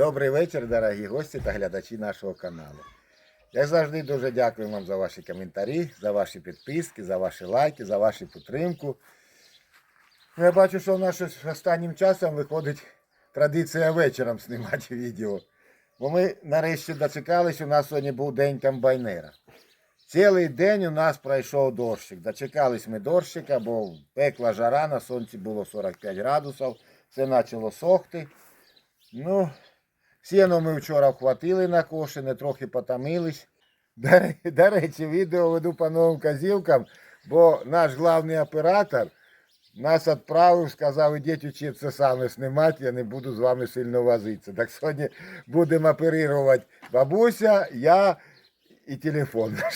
Добрий вечір, дорогі гості та глядачі нашого каналу. Як завжди, дуже дякую вам за ваші коментарі, за ваші підписки, за ваші лайки, за вашу підтримку. Ну, Я бачу, що в нас останнім часом виходить традиція вечором знімати відео. Бо ми нарешті дочекались, у нас сьогодні був день комбайнера. Цілий день у нас пройшов дощик. Дочекались ми дощика, бо пекла жара, на сонці було 45 градусів, все почало сохти. Ну, сіно ми вчора вхватили на кошене, трохи потомились. До, речі, відео веду по новим казівкам, бо наш главний оператор нас відправив, сказав, ідіть вчитися саме знімати, я не буду з вами сильно возитися. Так сьогодні будемо оперувати бабуся, я і телефон.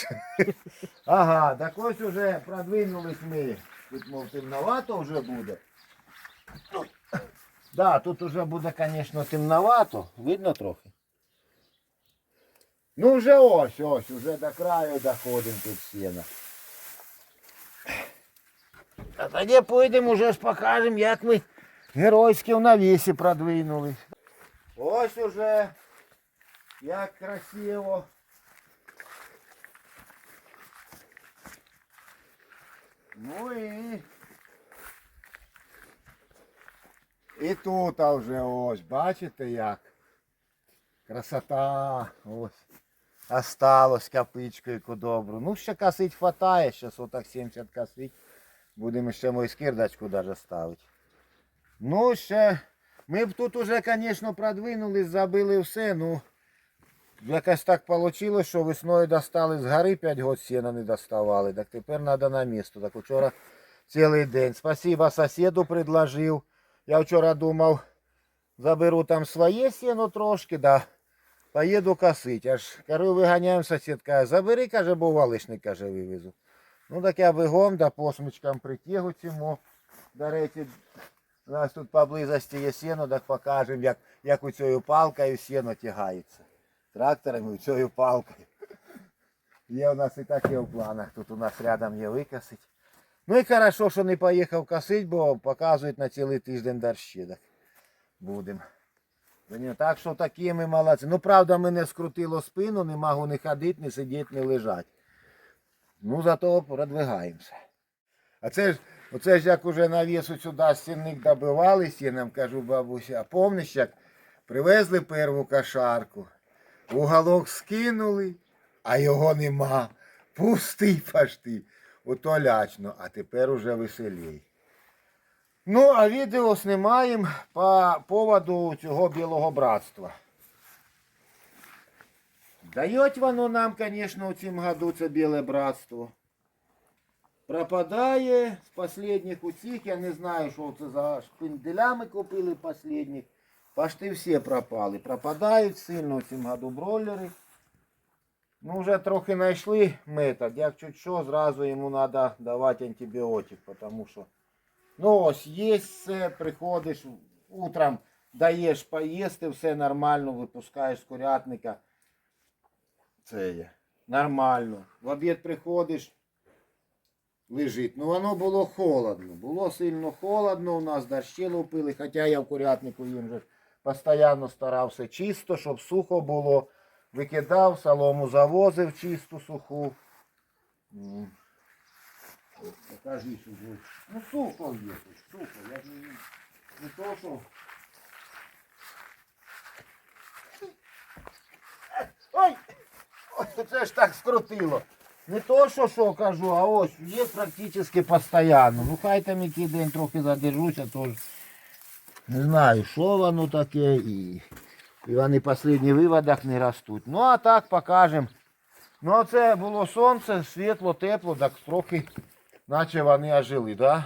Ага, так ось уже продвинулись ми. Тут, мов, темновато вже буде. Да, тут уже буде, звісно, темновато. Видно трохи. Ну вже ось, ось, уже до краю доходимо тут сіна. А тоді поїдемо вже ж покажемо, як ми геройськи в навісі продвинулись. Ось уже як красиво. Ну і І тут вже ось, бачите як? Красота. Ось. Осталось капичкою добру. Ну, ще косить хватає, ще соток 70 косить. Будемо ще мою скирдочку даже ставити. Ну, ще. Ми б тут уже, звісно, продвинулись, забили все, ну. Якось так вийшло, що весною достали з гори 5 год сіна не доставали. Так тепер треба на місто. Так вчора цілий день. Спасибо сусіду предложив. Я вчора думав, заберу там своє сіно трошки, да. Поїду косить. Аж кажу, виганяємо каже, забери, каже, бо валишник, каже, вивезу. Ну так я бігом, да посмичкам притягу цьому. До речі, у нас тут поблизості є сіно, так покажемо, як, як у цією палкою сіно тягається. Трактором і цією палкою. Є у нас і таке в планах. Тут у нас рядом є викосить. Ну і хорошо, що не поїхав косить, бо показують на цілий тиждень дощі. Будемо. Так що такі ми молодці. Ну правда, мене скрутило спину, не можу не ходити, не сидіти, не лежати. Ну зато продвигаємося. А це ж, оце ж як уже навісу сюди стінник добивали сіном, кажу бабуся, а помниш, як привезли перву кошарку, уголок скинули, а його нема. Пустий пашти. Ото лячно, а тепер уже веселій. Ну, а відео знімаємо по поводу цього білого братства. Дають воно нам, звісно, у цім году це біле братство. Пропадає з останніх утіх, я не знаю, що це за шпинделями купили останніх. Пашти всі пропали. Пропадають сильно у цім году бройлери. Ну, вже трохи знайшли метод. Як чуть що, зразу йому треба давати антибіотик, тому що Ну ось є все, приходиш утром, даєш поїсти, все нормально, випускаєш з курятника. Це є. Нормально. В обід приходиш, лежить. Ну воно було холодно. Було сильно холодно, у нас дощі лупили, хоча я в курятнику їм же постійно старався чисто, щоб сухо було. Викидав, солому завозив чисту суху. Покажи сюди. Ну сухо є сухо. Я ж не, не то, що. Ой! Ой, це ж так скрутило. Не то, що що кажу, а ось є практично постійно. Ну хай там який день трохи задержуся, то ж не знаю, що воно таке і, і вони в останніх виводах не ростуть. Ну а так покажемо. Ну а це було сонце, світло, тепло, так трохи наче вони ожили, да?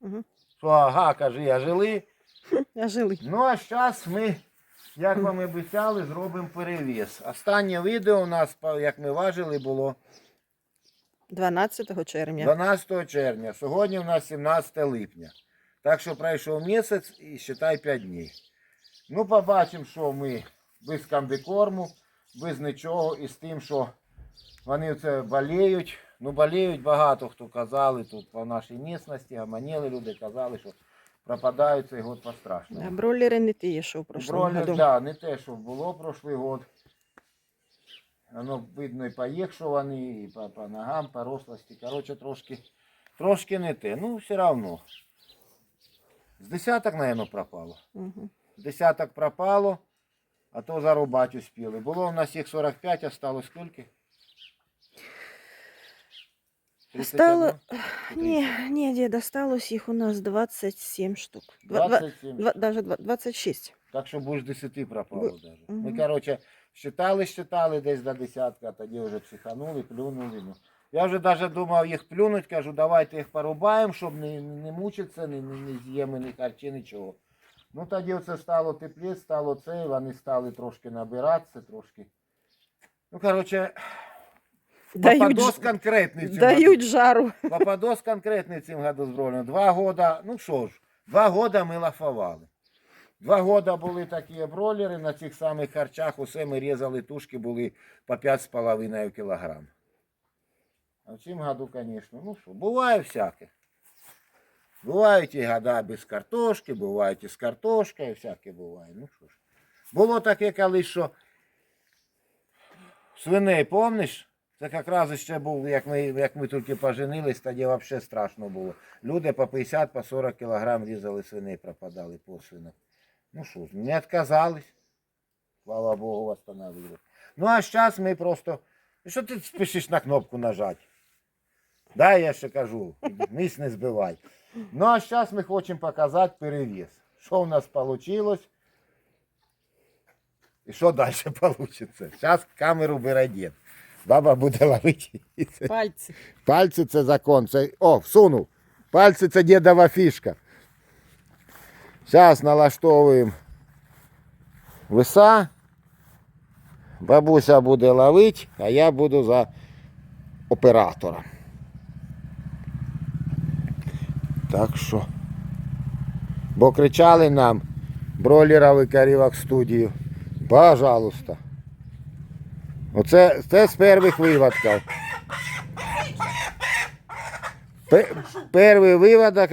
Угу. Що, ага, кажи, ожили. Я жили. Ну а зараз ми, як вам і обіцяли, зробимо перевіз. Останнє відео у нас, як ми важили, було 12 червня. 12 червня. Сьогодні у нас 17 липня. Так що пройшов місяць і считай 5 днів. Ну, побачимо, що ми без комбікорму, без нічого і з тим, що вони це боліють. Ну, боліють багато хто казали тут по нашій місцевості, гаманіли люди казали, що пропадають цей год по-страшному. Да, бройлери не ті, що в прошлому Бройлер, году. да, не те, що було прошлий год. Воно видно і по вони, і по, по ногам, по рослості. Коротше, трошки, трошки не те. Ну, все одно. З десяток, мабуть, пропало. Угу. Десяток пропало, а то зарубати успіли. Було у нас їх 45, а стало скільки? Стало- Ні, ні, дід, осталось їх у нас 27 штук. Два- два- 27. два- даже два- 26. Так що більше 10 пропало Бу- даже. Ми, Мгм. коротше, считали, считали десь до десятка, а тоді вже психанули, плюнули. Ну. Я вже навіть думав їх плюнуть, кажу, давайте їх порубаємо, щоб не, не мучитися, не, не, не з'їмо ні харчі, нічого. Ну тоді оце стало тепліше, стало це, і вони стали трошки набиратися, трошки. Ну, коротше, Дають, Пападос конкретний в цьому дають жару. Пападос конкретний в цьому году. Два года, ну що ж, два года ми лафували. Два года були такі бролери, на цих самих харчах усе ми різали тушки, були по 5,5 кілограм. А в цьому году, звісно, ну що, буває всяке. Бувають і года без картошки, бувають і з картошкою, всяке буває. Ну що ж. Було таке колись, що свиней, помниш? Це якраз ще був, як ми, як ми тільки поженились, тоді взагалі страшно було. Люди по 50, по 40 кілограм різали свиней, пропадали по свинах. Ну що ж, не відказались. Слава Богу, восстановили. Ну а зараз ми просто. Що ти спішиш на кнопку нажати? Да, я ще кажу, мись не збивай. Ну а зараз ми хочемо показати перевес. Що в нас вийшло? І що далі вийде? Зараз камеру бере дід. Баба буде ловити. Пальці. Пальці це закон. Це... О, всунув. Пальці це дідова фішка. Зараз налаштовуємо веса. Бабуся буде ловити, а я буду за оператора. Так що. Бо кричали нам бройлеровий карівок студію. Пожалуйста. Оце це з перших виводків. Перший виводок,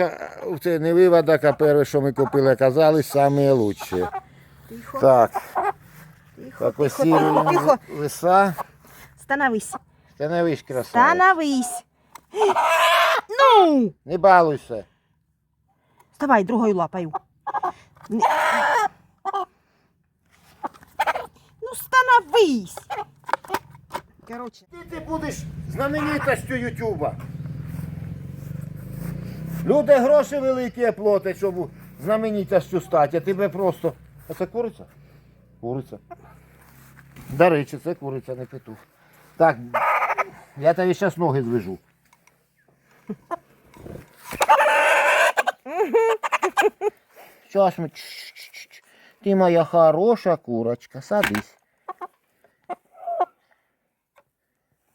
це не виводок, а перший, що ми купили, оказались самі лучші. Так, тихо, так ось тихо, тихо, тихо. лиса. Становись. Становись, красава. Становись. Ну! Не балуйся. Вставай другою лапою. Не- Ну, становись. Короче. Ти, ти будеш знаменитостю Ютуба. Люди гроші великі платять, щоб знаменитостю стати, а тебе просто. А це куриця? Куриця. До речі, це куриця, не петух. Так, я тобі зараз ноги звяжу. Ми. Чш-чш-чш. Ти моя хороша курочка, садись.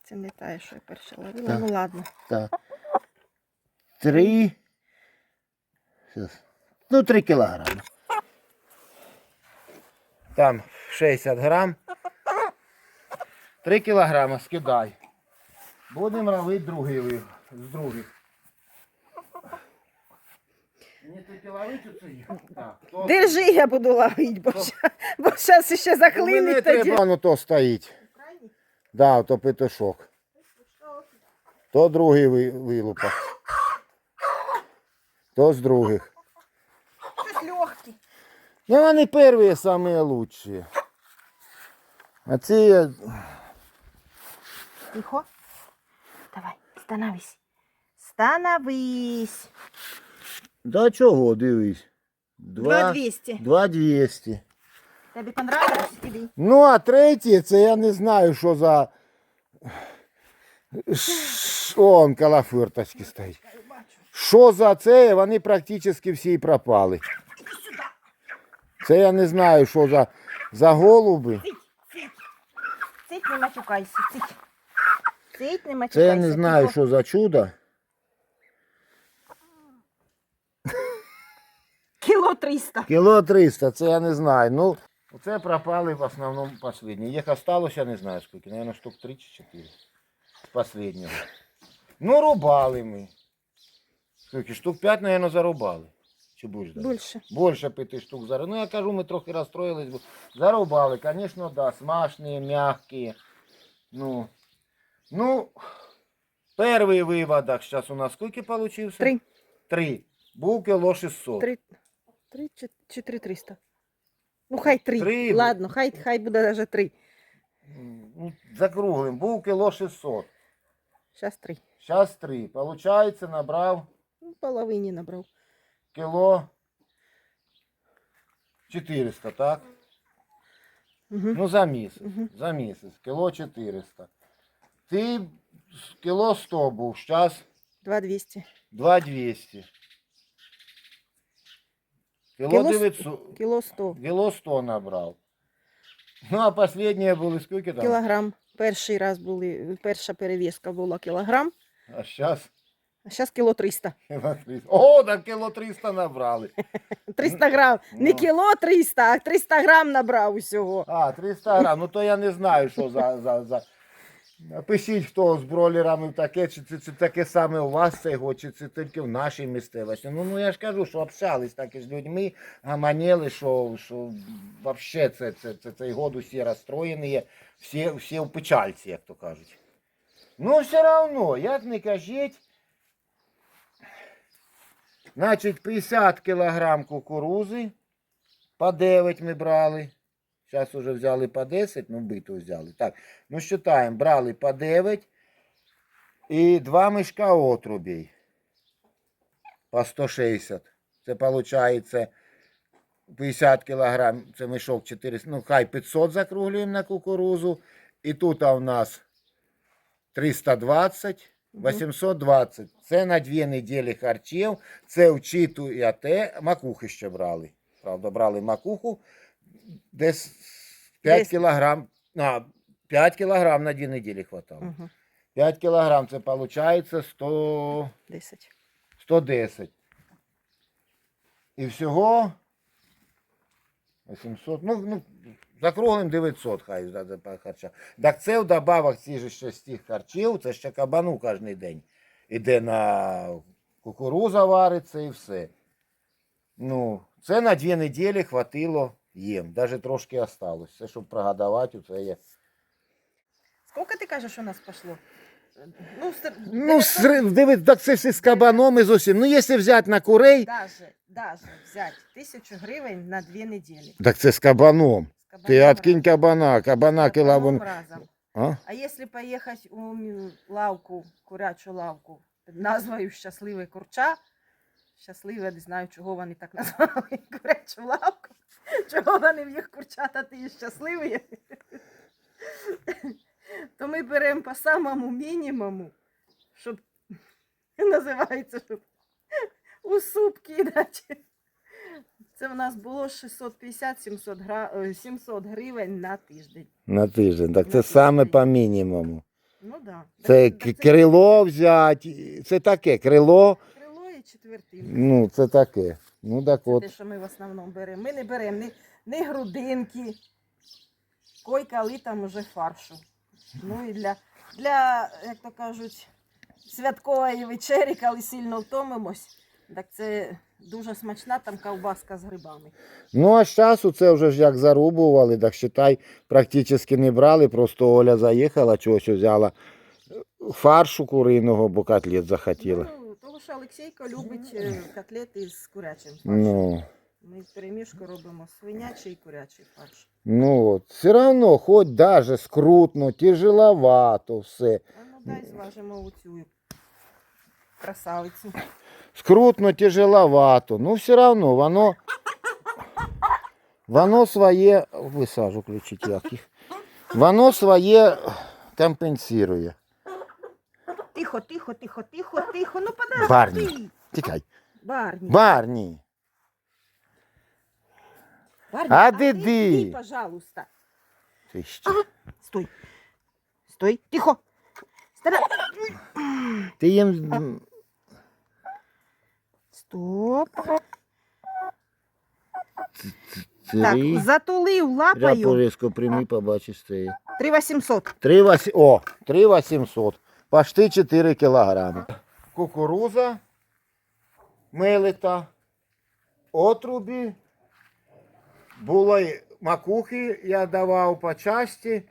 Це не та, що я перша ловила. Так. Ну ладно. Так. Три. Щас. Ну, три кілограми. Там 60 грам. Три кілограми скидай. Будемо робити другий вив. З других. Мені тут ловити? Так. Держи, я буду ловити, бо, зараз ще Ну, заклинить тоді. треба, воно то стоїть. Да, то петушок. То другий ви- вилупа. То з других. Щось легкий. Ну, вони перші самі лучші. А ці Тихо. Давай, становись. Становись. до чого, дивись. Два 200. Два 200. Тобі понравилось? Іди. Ну, а третє, це я не знаю, що за. Ш- Он калафирточки стоїть. Що за це? Вони практично всі й пропали. Це я не знаю, що за, за голуби. Цить не матюкайся, цить. Цить не. Це я не знаю, що за чудо. Кіло 300. Кіло 300, це я не знаю. Ну, оце пропали в основному останні. Їх осталось, я не знаю скільки, наверное, штук 3 чи 4 з останнього. Ну, рубали ми. Скільки? Штук 5, наверное, зарубали. Чи будеш давати? Більше. Більше п'яти штук зараз. Ну я кажу, ми трохи розстроїлись. бо Зарубали, звісно, да, смачні, м'які. Ну, ну, перший виводок зараз у нас скільки получився? Три. Три. Був кіло 600. Три. Три чи, чи три триста. Ну, хай три. Три. Ладно, хай, хай буде навіть три. Ну, закруглим, був кіло 600. Зараз три. Зараз три. Получається, набрав Ну, половині набрав. кіло 400, так? Угу. Ну, за місяць. Угу. За місяць. Кіло 400. Ти з- кіло 100 був, зараз Два двісті. 2200. Кіло Кіло 900. Кіло сто. Кіло 100 набрав. Ну, а останнє були скільки там? Кілограм. Перший раз були, перша перевізка була кілограм, А зараз а зараз кіло 300. кіло 300. О, так кіло 300 набрали. 300 грам. Не Ну. кіло 300, а 300 грам набрав усього. А, 300 грам. Ну то я не знаю, що за. за, за... Напишіть, хто з бролерами таке, чи це, це таке саме у вас цього, чи це тільки в нашій місцевості. Ну, ну я ж кажу, що общались так із людьми, гаманіли, що, що взагалі це, це, це, цей год усі розстроєні, всі, всі в печальці, як то кажуть. Ну, все одно, як не кажіть, значить, 50 кілограм кукурузи, по 9 ми брали. Зараз уже взяли по 10, ну биту взяли. Так, ну считаємо, брали по 9 і два мішка отрубей по 160. Це виходить 50 кілограм, це мішок 400, ну хай 500 закруглюємо на кукурузу. І тут у нас 320, 820. Це на дві неділі харчів. Це вчитує те, макухи ще брали. Правда, брали макуху десь 5 Десь. кілограм. А, 5 кілограм на дві неділі хватало. Угу. 5 кілограм це виходить 100, 10. 110. І всього 800, ну, ну закруглим 900 хай за, харчах. Так це вдобавок ці ж тих харчів, це ще кабану кожен день. Іде на кукуруза вариться і все. Ну, це на дві неділі хватило їм. Навіть трошки осталось. Це щоб прогадувати, це є. Скільки ти кажеш, у нас пішло? Ну, стр- Ну, 900 сри- диви, так це і з кабаном і з усім. Ну, якщо взяти на курей, Даже, даже взять тисячу гривень на дві неділі. так це з кабаном. З Ти кабаном откинь разом. кабана, кабана З кіла кабаном вон. разом. А? А якщо поїхати у лавку, курячу лавку, під назвою Щасливе курча, щасливе, не знаю, чого вони так назвали курячу лавку. Чого вони в їх курчата ти щасливі. То ми беремо по самому мінімуму, щоб називається, щоб у суп кидати. Це в нас було 650-700 гра... е, 700 гривень на тиждень. На тиждень. Так На це саме по мінімуму. Ну да. Це Так- крило взяти. Це таке, крило. крило і четвертинка. Ну, це таке. Ну так Це те, що ми в основному беремо. Ми не беремо ні, ні грудинки, койка, але там уже фаршу. Ну і для, для, як то кажуть, святкової вечері, коли сильно втомимось, так це дуже смачна там ковбаска з грибами. Ну, а з часу це вже ж як зарубували, так считай, практично не брали, просто Оля заїхала, чогось взяла фаршу куриного, бо котлет захотіла. Що Олексійко любить е, котлети з курячим фаршем. Ну, Ми в перемішку робимо свинячий і курячий фарш. ну от. Все равно, хоч даже скрутно, тяжеловато все. А ну дай зважимо оцю красавицю. Скрутно, тяжеловато. Ну, все равно, воно. Воно своє. Висажу включить як їх. Воно своє компенсує. Тихо, тихо, тихо, тихо, тихо. Ну подожди. Барні. Тікай. Барні. Барні. Барні, А ти диди? йди, пожалуйста. Ти ще. Стой. Стой. Тихо. Стара... Ти їм. Стоп. Три. Так, затулив лапою. Ряпорізко прямий побачиш це. 3800. Три вась... О, 3 800. Почти 4 кілограми. Кукуруза милита. отрубі, були макухи, я давав по часті,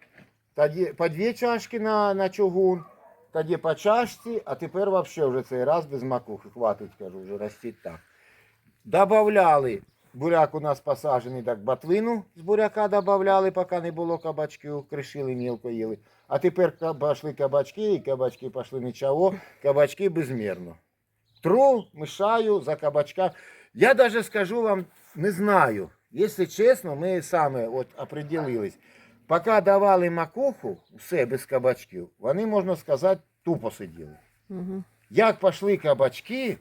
тоді по дві чашки на, на чугун, тоді по чашці, а тепер взагалі вже цей раз без макухи. Хватить, кажу, вже ростіть так. Добавляли, буряк у нас посаджений, так батвину з буряка додавали, поки не було кабачків, кришили, мілко їли. А тепер пішли кабачки, і кабачки пішли нічого, кабачки безмірно. Тру, мешаю за кабачка. Я даже скажу вам, не знаю. Если чесно, ми саме от определились. Поки давали макуху, все без кабачків, вони, можна сказати, тупо сиділи. Угу. Як пішли кабачки,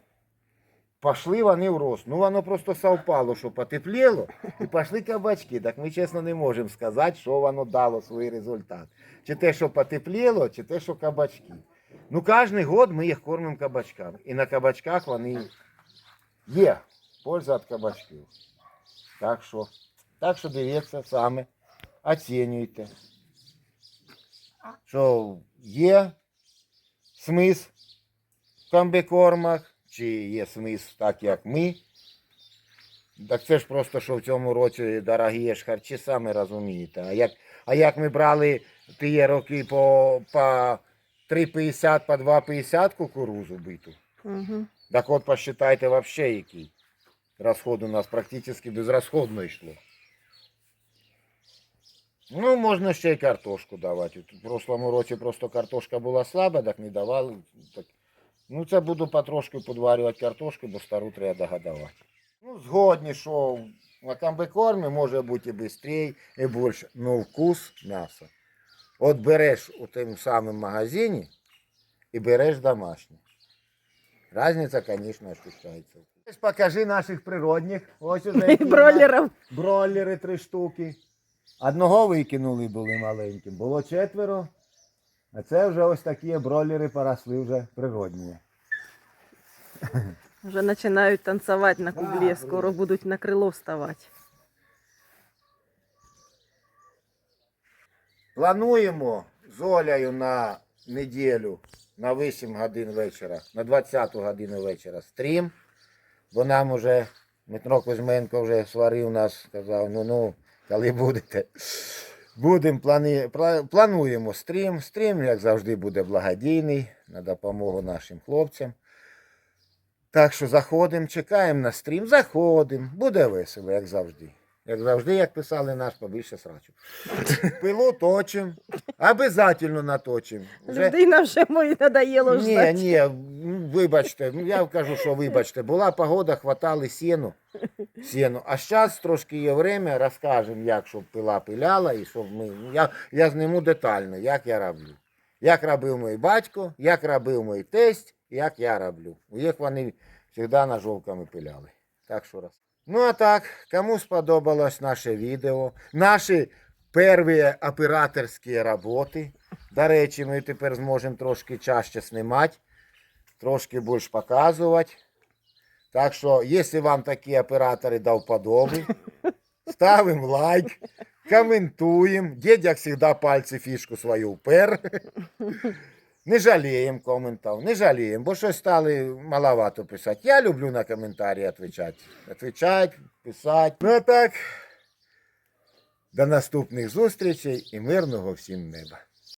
пішли вони в рост. Ну воно просто совпало, що потепліло, і пішли кабачки. Так ми чесно не можемо сказати, що воно дало свій результат. Чи те, що потепліло, чи те, що кабачки. Ну, кожен год ми їх кормимо кабачками. І на кабачках вони є. Польза від кабачків. Так що, так що дивіться саме, оцінюйте. Що є смисл в комбікормах, чи є смисл так, як ми. Так це ж просто, що в цьому році дорогі ж харчі, самі розумієте. А як, а як ми брали ті роки по, по 3,50, по 2,50 кукурузу биту, Угу. так от посчитайте вообще який. Розход у нас практично безрозходно йшло. Ну, можна ще й картошку давати. В прошлому році просто картошка була слаба, так не давали. Так. Ну, це буду потрошки подварювати картошку, бо стару треба догодувати. Ну, згодні, що на комбикормі може бути і швидше, і більше. Ну, вкус м'яса. От береш у тим самому магазині і береш домашнє. Разниця, звісно, ощущається. Покажи наших природних. Ось уже Бройлерів. Бройлери три штуки. Одного викинули були маленьким. Було четверо. А це вже ось такі бройлери поросли вже природні. Вже починають танцювати на кублі, скоро будуть на крило вставати. Плануємо з Олею на неділю на 8 годин вечора, на 20 годину вечора стрім. Бо нам уже Дмитро Кузьменко вже сварив нас, сказав, ну ну, коли будете. Будемо плани... плануємо стрім. Стрім, як завжди, буде благодійний на допомогу нашим хлопцям. Так що заходимо, чекаємо на стрім, заходимо. Буде весело, як завжди. Як завжди, як писали наш побільше срачу. Пилу точим, обов'язково наточим. Вже... Людина вже мої надоїло Ні, ждати. ні, м, вибачте, ну я кажу, що вибачте. Була погода, хватали сіну. сіну. А зараз трошки є время, розкажемо, як щоб пила пиляла, і щоб ми. ну, Я, я зніму детально, як я роблю. Як робив мій батько, як робив мій тесть, як я роблю. У їх вони завжди ножовками пиляли. Так що раз. Ну а так, кому сподобалось наше відео, наші перші операторські роботи. До речі, ми тепер зможемо трошки чаще знімати, трошки більше показувати. Так що, якщо вам такі оператори до вподоби, ставимо лайк, коментуємо. Дід, як завжди, пальці фішку свою впер. Не жаліємо коментів, не жаліємо, бо щось стали маловато писати. Я люблю на коментарі відповідати. Відповідати, писати. Ну а так, до наступних зустрічей і мирного всім неба.